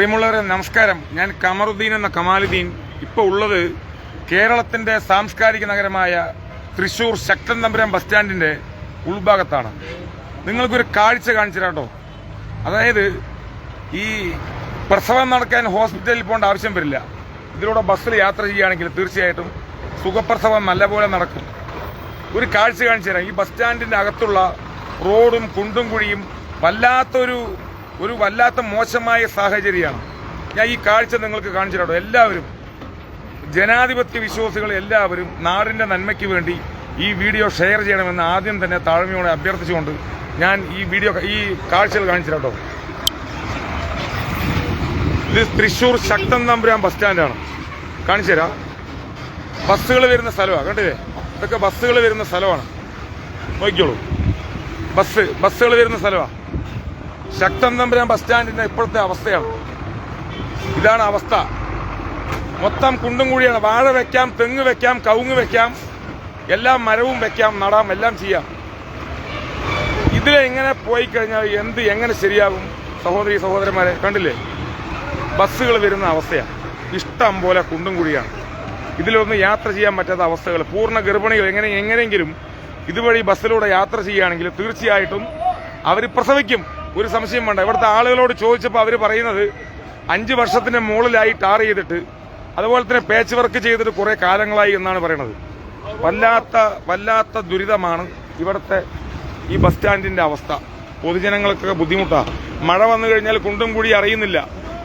പ്രിയമുള്ളവരെ നമസ്കാരം. ഞാൻ കമറുദ്ദീൻ എന്ന കമാലുദ്ദീൻ. ഇപ്പോൾ ഉള്ളത് കേരളത്തിന്റെ സാംസ്കാരിക നഗരമായ തൃശൂർ ശക്തൻ തമ്പുരാൻ ബസ് സ്റ്റാൻഡിന്റെ ഉൾഭാഗത്താണ്. നിങ്ങൾക്കൊരു കാഴ്ച കാണിച്ചിരാട്ടോ അതായത് ഈ പ്രസവം നടക്കാൻ ഹോസ്പിറ്റലിൽ പോകേണ്ട ആവശ്യം വരില്ല. ഇതിലൂടെ ബസ്സിൽ യാത്ര ചെയ്യുകയാണെങ്കിൽ തീർച്ചയായിട്ടും സുഖപ്രസവം നല്ലപോലെ നടക്കും. ഒരു കാഴ്ച കാണിച്ചു തരാം ഈ ബസ് സ്റ്റാൻഡിന്റെ അകത്തുള്ള റോഡും കുണ്ടും കുഴിയും വല്ലാത്തൊരു ഒരു വല്ലാത്ത മോശമായ സാഹചര്യമാണ്. ഞാൻ ഈ കാഴ്ച നിങ്ങൾക്ക് കാണിച്ചിട്ടോ എല്ലാവരും ജനാധിപത്യ വിശ്വാസികൾ എല്ലാവരും നാടിന്റെ നന്മയ്ക്ക് വേണ്ടി ഈ വീഡിയോ ഷെയർ ചെയ്യണമെന്ന് ആദ്യം തന്നെ താഴ്മയോടെ അഭ്യർത്ഥിച്ചുകൊണ്ട് ഞാൻ ഈ വീഡിയോ ഈ കാഴ്ചകൾ കാണിച്ചിട്ടോ ഇത് തൃശൂർ ശക്തൻ തമ്പുരാൻ ബസ് സ്റ്റാൻഡാണ്. കാണിച്ചു ബസ്സുകൾ വരുന്ന സ്ഥലമാണ്. കണ്ടില്ലേ? ഇതൊക്കെ ബസ്സുകൾ വരുന്ന സ്ഥലമാണ്. നോക്കിക്കോളൂ. ബസ് ബസ്സുകൾ വരുന്ന സ്ഥലമാണ്. ശക്തൻ തമ്പുരാൻ ബസ് സ്റ്റാൻഡിന്റെ ഇപ്പോഴത്തെ അവസ്ഥയാണ്. ഇതാണ് അവസ്ഥ. മൊത്തം കുണ്ടും കുഴിയാണ്. വാഴ വെക്കാം തെങ്ങ് വെക്കാം കവുങ്ങ് വെക്കാം. എല്ലാം മരവും വെക്കാം നടാം എല്ലാം ചെയ്യാം. ഇതിൽ എങ്ങനെ പോയി കഴിഞ്ഞാൽ എന്ത് എങ്ങനെ ശരിയാകും? സഹോദരി സഹോദരന്മാരെ കണ്ടില്ലേ? ബസ്സുകൾ വരുന്ന അവസ്ഥയാണ്. ഇഷ്ടം പോലെ കുണ്ടും കുഴിയാണ്. ഇതിലൊന്നും യാത്ര ചെയ്യാൻ പറ്റാത്ത അവസ്ഥകൾ. പൂർണ ഗർഭിണികൾ എങ്ങനെ എങ്ങനെയെങ്കിലും ഇതുവഴി ബസ്സിലൂടെ യാത്ര ചെയ്യുകയാണെങ്കിൽ തീർച്ചയായിട്ടും അവർ പ്രസവിക്കും. ഒരു സംശയം വേണ്ട. ഇവിടുത്തെ ആളുകളോട് ചോദിച്ചപ്പോൾ അവർ പറയുന്നത് അഞ്ച് വർഷത്തിന്റെ മുകളിലായി ടാർ ചെയ്തിട്ട് അതുപോലെ തന്നെ പേച്ച് വർക്ക് ചെയ്തിട്ട് കുറെ കാലങ്ങളായി എന്നാണ് പറയുന്നത് വല്ലാത്ത വല്ലാത്ത ദുരിതമാണ് ഇവിടുത്തെ ഈ ബസ് സ്റ്റാൻഡിന്റെ അവസ്ഥ. പൊതുജനങ്ങൾക്കൊക്കെ ബുദ്ധിമുട്ടാണ് മഴ വന്നു കഴിഞ്ഞാൽ കുണ്ടും കൂടി അറിയുന്നില്ല.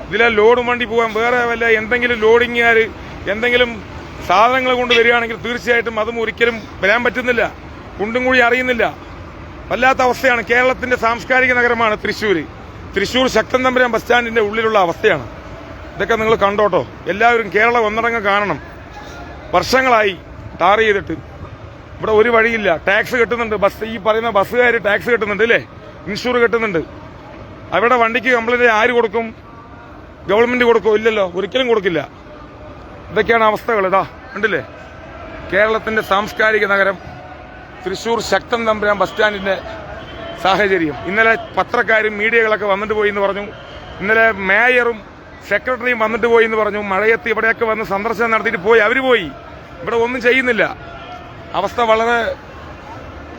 ഇതിലെ ലോഡ് വണ്ടി പോകാൻ വേറെ വല്ല എന്തെങ്കിലും ലോഡിങ്ങുകാർ എന്തെങ്കിലും സാധനങ്ങൾ കൊണ്ട് വരികയാണെങ്കിൽ തീർച്ചയായിട്ടും അതും ഒരിക്കലും വരാൻ പറ്റുന്നില്ല. കുണ്ടും കൂടി അറിയുന്നില്ല. വല്ലാത്ത അവസ്ഥയാണ്. കേരളത്തിന്റെ സാംസ്കാരിക നഗരമാണ് തൃശ്ശൂർ തൃശ്ശൂർ ശക്തൻ തമ്പുരാൻ ബസ് സ്റ്റാൻഡിന്റെ ഉള്ളിലുള്ള അവസ്ഥയാണ്. ഇതൊക്കെ നിങ്ങൾ കണ്ടോട്ടോ. എല്ലാവരും കേരളം ഒന്നടങ്ങ് കാണണം വർഷങ്ങളായി ടാർ ചെയ്തിട്ട്. ഇവിടെ ഒരു വഴിയില്ല. ടാക്സ് കെട്ടുന്നുണ്ട്. ബസ് ഈ പറയുന്ന ബസ്സുകാർ ടാക്സ് കെട്ടുന്നുണ്ട് അല്ലേ? ഇൻഷൂർ കെട്ടുന്നുണ്ട്. അവിടെ വണ്ടിക്ക് കംപ്ലൈന്റ് ആര് കൊടുക്കും? ഗവൺമെന്റ് കൊടുക്കും? ഇല്ലല്ലോ. ഒരിക്കലും കൊടുക്കില്ല. ഇതൊക്കെയാണ് അവസ്ഥകൾ. ഇതാ കണ്ടില്ലേ? കേരളത്തിന്റെ സാംസ്കാരിക നഗരം. തൃശൂർ ശക്തൻ തമ്പുരാൻ ബസ് സ്റ്റാൻഡിന്റെ സാഹചര്യം. ഇന്നലെ പത്രക്കാരും മീഡിയകളൊക്കെ വന്നിട്ട് പോയി എന്ന് പറഞ്ഞു. ഇന്നലെ മേയറും സെക്രട്ടറിയും വന്നിട്ട് പോയി എന്ന് പറഞ്ഞു. മഴയത്ത് ഇവിടെയൊക്കെ വന്ന് സന്ദർശനം നടത്തിയിട്ട് പോയി. അവർ പോയി. ഇവിടെ ഒന്നും ചെയ്യുന്നില്ല. അവസ്ഥ വളരെ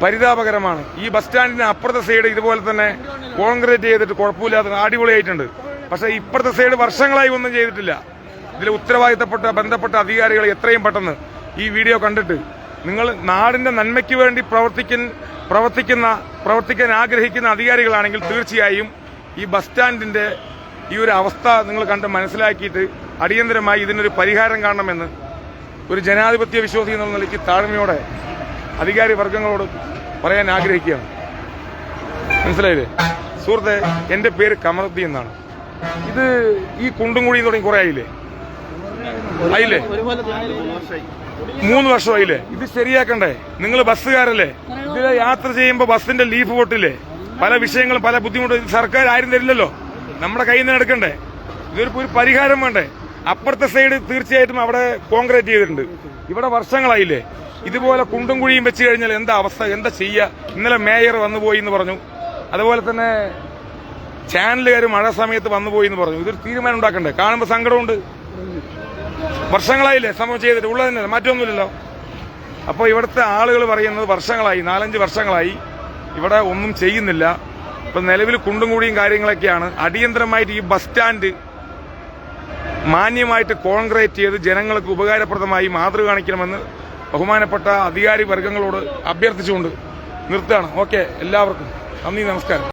പരിതാപകരമാണ്. ഈ ബസ് സ്റ്റാൻഡിന് അപ്പുറത്തെ സൈഡ് ഇതുപോലെ തന്നെ കോൺക്രീറ്റ് ചെയ്തിട്ട് കുഴപ്പമില്ലാത്ത അടിപൊളിയായിട്ടുണ്ട്. പക്ഷേ ഇപ്പുറത്തെ സൈഡ് വർഷങ്ങളായി ഒന്നും ചെയ്തിട്ടില്ല. ഇതിൽ ഉത്തരവാദിത്തപ്പെട്ട ബന്ധപ്പെട്ട അധികാരികൾ എത്രയും പെട്ടെന്ന് ഈ വീഡിയോ കണ്ടിട്ട് നിങ്ങൾ നാടിന്റെ നന്മയ്ക്ക് വേണ്ടി പ്രവർത്തിക്കുന്ന പ്രവർത്തിക്കുന്ന പ്രവർത്തിക്കാൻ ആഗ്രഹിക്കുന്ന അധികാരികളാണെങ്കിൽ തീർച്ചയായും ഈ ബസ് സ്റ്റാൻഡിന്റെ ഈ ഒരു അവസ്ഥ നിങ്ങൾ കണ്ട് മനസ്സിലാക്കിയിട്ട് അടിയന്തരമായി ഇതിനൊരു പരിഹാരം കാണണമെന്ന് ഒരു ജനാധിപത്യ വിശ്വാസി എന്നുള്ള നിലയ്ക്ക് താഴ്മയോടെ അധികാരി വർഗങ്ങളോട് പറയാൻ ആഗ്രഹിക്കുകയാണ്. മനസ്സിലായില്ലേ? സുഹൃത്തെ എന്റെ പേര് കമറുദ്ദീൻ എന്നാണ്. ഇത് ഈ കുണ്ടും കുഴിയും തുടങ്ങി കുറെ ആയില്ലേ? ആയില്ലേ? മൂന്ന് വർഷമായില്ലേ? ഇത് ശരിയാക്കണ്ടേ? നിങ്ങൾ ബസ്സുകാരല്ലേ? ഇതിലെ യാത്ര ചെയ്യുമ്പോൾ ബസ്സിന്റെ ലീഫ് പൊട്ടില്ലേ? പല വിഷയങ്ങളും പല ബുദ്ധിമുട്ടും. സർക്കാർ ആരും തരില്ലല്ലോ? നമ്മുടെ കയ്യിൽ നിന്ന് എടുക്കണ്ടേ? ഇതൊരു ഒരു പരിഹാരം വേണ്ടേ? അപ്പുറത്തെ സൈഡ് തീർച്ചയായിട്ടും അവിടെ കോൺക്രീറ്റ് ചെയ്തിട്ടുണ്ട്. ഇവിടെ വർഷങ്ങളായില്ലേ? ഇതുപോലെ കുണ്ടും കുഴിയും വെച്ച് കഴിഞ്ഞാൽ എന്താ അവസ്ഥ? എന്താ ചെയ്യുക ഇന്നലെ മേയർ വന്നു പോയി എന്ന് പറഞ്ഞു. അതുപോലെ തന്നെ ചാനലുകാർ മഴ സമയത്ത് വന്നു പോയി എന്ന് പറഞ്ഞു. ഇതൊരു തീരുമാനം ഉണ്ടാക്കണ്ടേ? കാണുമ്പോൾ സങ്കടമുണ്ട്. വർഷങ്ങളായില്ലേ സംഭവം ചെയ്തിട്ട് ഉള്ളത് തന്നെ മാറ്റമൊന്നുമില്ലല്ലോ. അപ്പോൾ ഇവിടുത്തെ ആളുകൾ പറയുന്നത് വർഷങ്ങളായി നാലഞ്ച് വർഷങ്ങളായി. ഇവിടെ ഒന്നും ചെയ്യുന്നില്ല. ഇപ്പൊ നിലവിൽ കുണ്ടും കൂടിയും കാര്യങ്ങളൊക്കെയാണ്. അടിയന്തരമായിട്ട് ഈ ബസ് സ്റ്റാൻഡ് മാന്യമായിട്ട് കോൺക്രീറ്റ് ചെയ്ത് ജനങ്ങൾക്ക് ഉപകാരപ്രദമായി മാതൃക കാണിക്കണമെന്ന് ബഹുമാനപ്പെട്ട അധികാരി വർഗങ്ങളോട് അഭ്യർത്ഥിച്ചുകൊണ്ട് നിർത്തുകയാണ്. ഓക്കെ എല്ലാവർക്കും നന്ദി നമസ്കാരം.